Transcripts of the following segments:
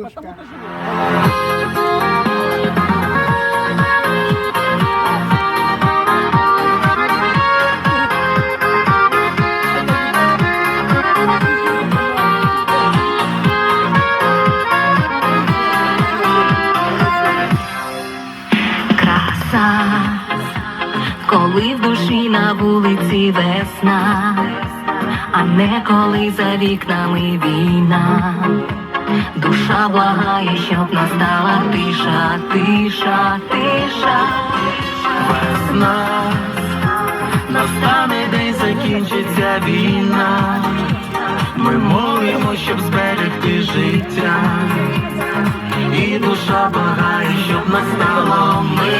Краса, коли в душі на вулиці весна, а не коли за вікнами війна. Благає, щоб настала тиша, тиша, тиша. Весна настане день закінчиться війна. Ми молимо, щоб зберегти життя. І душа благає, щоб настало мирне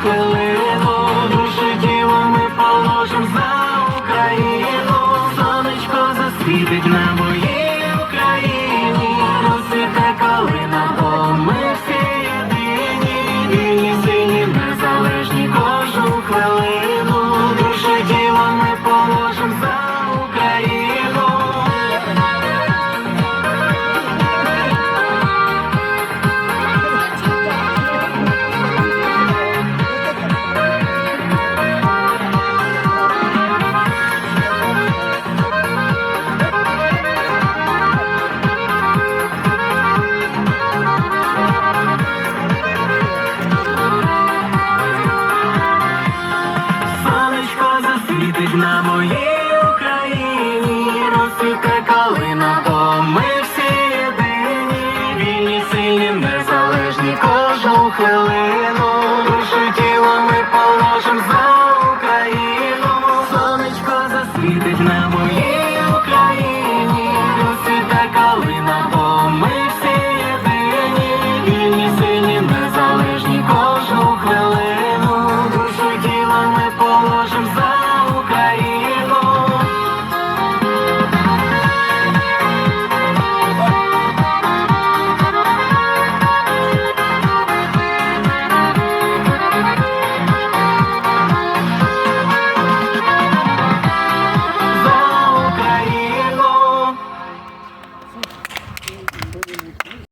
хвилину. Душу і тіло ми положим за Україну. Сонечко засвітить на моїй хвилину, душу тіло ми положим за Україну, сонечко засвітить на моїй Україні, Люсі та калина.